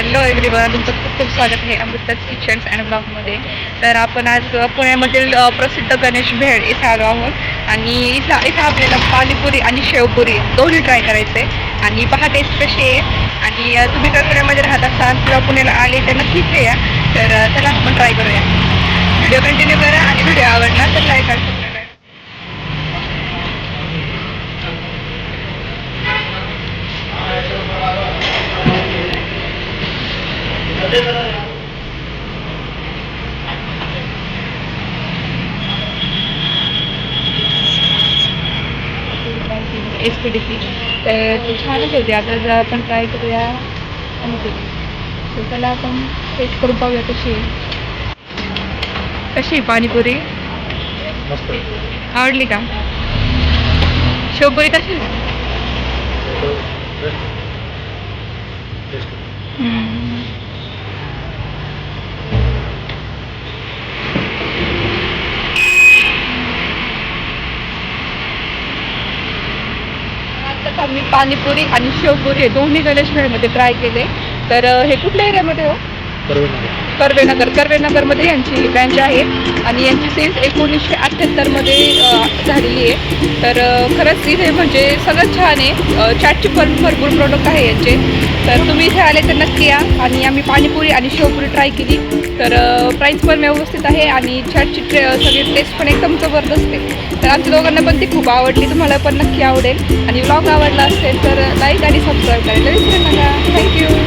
Hello everyone तुमचं खूप खूप स्वागत आहे अमृताच किचन्स अँड ब्लॉगमध्ये तर आपण आज पुण्यामधील प्रसिद्ध गणेश भेळ इथे आलो आहोत. आणि इथं इथं आपल्याला पाणीपुरी आणि शेवपुरी दोन्ही ट्राय करायचे आणि पहा टेस्ट कशी आहे. आणि तुम्ही जर पुण्यामध्ये राहत असाल किंवा पुण्याला आले तर नक्कीच या. तर चला आपण ट्राय करूया. व्हिडिओ कंटिन्यू करा आणि व्हिडिओ आवडला तर लाईक करा subscribe करा. एस पी डी सी तर ती छानच होती. आता जर आपण ट्राय करूया. तर त्याला आपण टेस्ट करून पाहूया कशी कशी पाणीपुरी? आवडली का? शेवपुरी कशी? आहे? हम्म. आता मी पाणीपुरी आणि शेवपुरी हे दोन्ही गणेश ट्राय केले. तर हे कुठल्या एरियामध्ये हो? कर्वेनगर. कर्वेनगरमध्ये यांची ब्रँच आहे. आणि यांची सेल्स एकोणीसशे अठ्ठ्याहत्तरमध्ये झालेली आहे. तर खरंच इथे म्हणजे सगळं छान आहे. चॅटचे पण भरपूर प्रोडक्ट आहे यांचे. तर तुम्ही इथे आले तर नक्की या. आणि आम्ही पाणीपुरी आणि शेवपुरी ट्राय केली. तर प्राईस पण व्यवस्थित आहे आणि चाटची ट्रे सगळी टेस्ट पण एकदम जबरदस्त आहे. तर आमच्या दोघांना पण ती खूप आवडली. तुम्हाला पण नक्की आवडेल. आणि ब्लॉग आवडला असेल तर लाईक आणि सबस्क्राईब करायला विसरू नका. थँक्यू